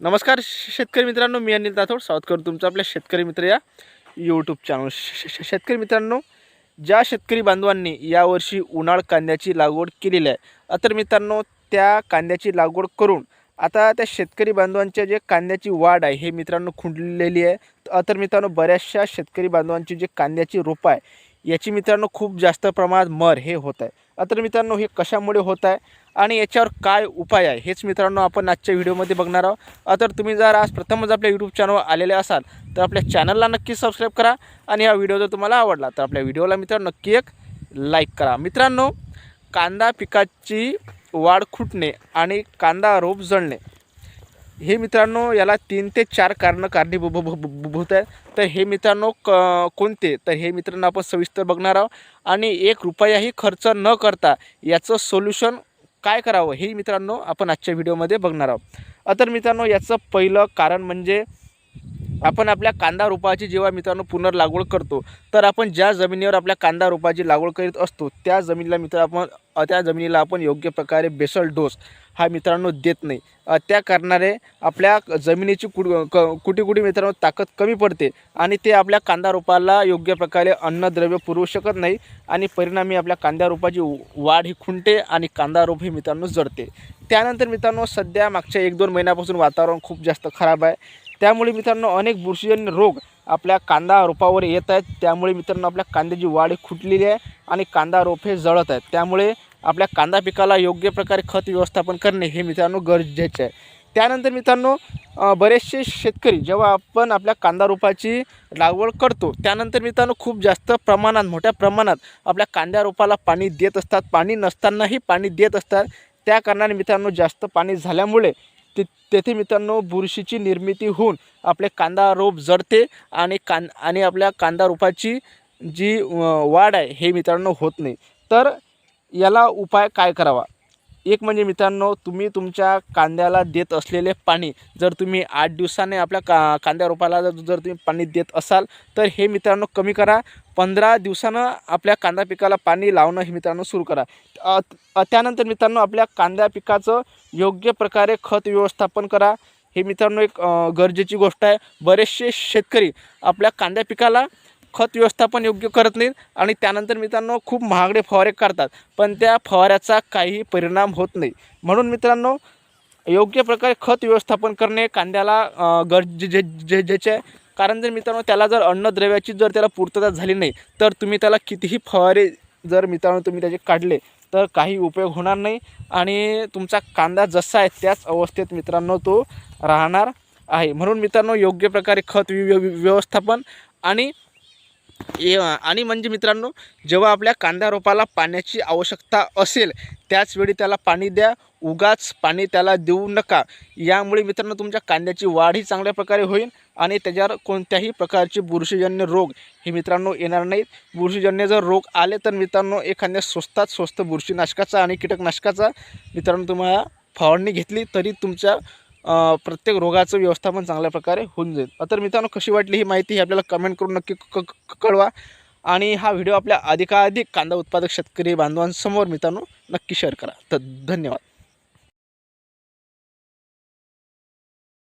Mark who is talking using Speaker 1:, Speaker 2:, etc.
Speaker 1: नमस्कार शेतकरी मित्रांनो मी अनिल राठोड स्वागत करतो तुमचं आपल्या शेतकरी मित्र या यूट्यूब चॅनल शेतकरी मित्रांनो ज्या शेतकरी बांधवांनी यावर्षी उन्हाळ कांद्याची लागवड केलेली आहे तर मित्रांनो त्या कांद्याची लागवड करून आता त्या शेतकरी बांधवांच्या जे कांद्याची वाढ आहे हे मित्रांनो खुंडलेली आहे. तर मित्रांनो बऱ्याचशा शेतकरी बांधवांची जे कांद्याची रोपं आहे याची मित्रांनो खूप जास्त प्रमाणात मर हे होत आहे. अत्र मित्रांनो हे कशामुळे होत आहे आणि याच्यावर काय उपाय आहे हेच मित्रांनो आपण आजच्या व्हिडिओमध्ये बघणार आहोत. तर तुम्ही जर आज प्रथमच आपल्या यूट्यूब चॅनलवर आलेले असाल तर आपल्या चॅनलला नक्की सबस्क्राईब करा आणि हा व्हिडिओ जर तुम्हाला आवडला तर आपल्या व्हिडिओला मित्रांनो नक्की एक लाईक करा. मित्रांनो कांदा पिकाची वाढ खुटणे आणि कांदा रोप जळणे हे मित्रांनो याला तीन ते चार कारणं कारणीभूत आहेत. तर हे मित्रांनो क कोणते? तर हे मित्रांनो आपण सविस्तर बघणार आहोत. आणि एक रुपयाही खर्च न करता याचं सोल्युशन काय करावं हे मित्रांनो आपण आजच्या व्हिडिओमध्ये बघणार आहोत. तर मित्रांनो याचं पहिलं कारण म्हणजे आपण आपल्या कांदा रोपाची जेव्हा मित्रांनो पुनर्लागवड करतो तर आपण ज्या जमिनीवर आपल्या कांदा रोपाची लागवड करीत असतो त्या जमिनीला मित्र आपण त्या जमिनीला आपण योग्य प्रकारे बेसल डोस हा मित्रांनो देत नाही. त्या कारणाने आपल्या जमिनीची कुड क कुठे कुठे मित्रांनो ताकद कमी पडते आणि ते आपल्या कांदा रोपाला योग्य प्रकारे अन्नद्रव्य पुरवू शकत नाही आणि परिणामी आपल्या कांदा रोपाची वाढ ही खुंटते आणि कांदा रोप ही मित्रांनो जडते. त्यानंतर मित्रांनो सध्या मागच्या एक दोन महिन्यापासून वातावरण खूप जास्त खराब आहे. त्यामुळे मित्रांनो अनेक बुरशीजन्य रोग आपल्या कांदा रोपावर येत आहेत. त्यामुळे मित्रांनो आपल्या कांद्याची वाढ खुटलेली आहे आणि कांदा रोप हे जळत आहेत. त्यामुळे आपल्या कांदा पिकाला योग्य प्रकारे खत व्यवस्थापन करणे हे मित्रांनो गरजेचे आहे. त्यानंतर मित्रांनो बरेचसे शेतकरी जेव्हा आपण आपल्या कांदा रोपाची लागवड करतो त्यानंतर मित्रांनो खूप जास्त प्रमाणात मोठ्या प्रमाणात आपल्या कांद्या रोपाला पाणी देत असतात. पाणी नसतानाही पाणी देत असतात. त्या कारणाने मित्रांनो जास्त पाणी झाल्यामुळे ते तेथे मित्रांनो बुरशीची निर्मिती होऊन आपले कांदा रोप जडते आणि कां आणि आपल्या कांदा रोपाची जी वाढ आहे हे मित्रांनो होत नाही. तर याला उपाय काय करावा? एक म्हणजे मित्रांनो तुम्ही तुमच्या कांद्याला देत असलेले पाणी जर तुम्ही आठ दिवसाने आपल्या का कांद्या रोपाला जर जर तुम्ही पाणी देत असाल तर हे मित्रांनो कमी करा. पंधरा दिवसानं आपल्या कांदा पिकाला पाणी लावणं हे मित्रांनो सुरू करा. त्यानंतर मित्रांनो आपल्या कांद्या पिकाचं योग्य प्रकारे खत व्यवस्थापन करा. हे मित्रांनो एक गरजेची गोष्ट आहे. बरेचसे शेतकरी आपल्या कांद्या पिकाला खत व्यवस्थापन योग्य करत नाहीत आणि त्यानंतर मित्रांनो खूप महागडे फवारे करतात. पण त्या फवाऱ्याचा काही परिणाम होत नाही. म्हणून मित्रांनो योग्य प्रकारे खत व्यवस्थापन करणे कांद्याला गरजे जे ज्याचे आहे. कारण जर मित्रांनो त्याला जर अन्नद्रव्याची जर त्याला पूर्तता झाली नाही तर तुम्ही त्याला कितीही फवारे जर मित्रांनो तुम्ही त्याचे काढले तर काही उपयोग होणार नाही. आणि तुमचा कांदा जसा आहे त्याच अवस्थेत मित्रांनो तो राहणार आहे. म्हणून मित्रांनो योग्य प्रकारे खत व्य- व्यवस्थापन आणि आणि म्हणजे मित्रांनो जेव्हा आपल्या कांदा रोपाला पाण्याची आवश्यकता असेल त्याचवेळी त्याला पाणी द्या. उगाच पाणी त्याला देऊ नका. यामुळे मित्रांनो तुमच्या कांद्याची वाढही चांगल्या प्रकारे होईल आणि त्याच्यावर कोणत्याही प्रकारचे बुरशीजन्य रोग हे मित्रांनो येणार नाहीत. बुरशीजन्य जर रोग आले तर मित्रांनो एखाद्या स्वस्तात स्वस्त बुरशीनाशकाचा आणि कीटकनाशकाचा मित्रांनो तुम्हाला फवारणी घेतली तरी तुमच्या प्रत्येक रोगाचं व्यवस्थापन चांगल्या प्रकारे होऊन जाईल. तर मित्रांनो कशी वाटली ही माहिती ही आपल्याला कमेंट करून नक्की क- कळवा. आणि हा व्हिडिओ आपल्या अधिकाधिक कांदा उत्पादक शेतकरी बांधवांसमोर मित्रांनो नक्की शेअर करा. तर धन्यवाद.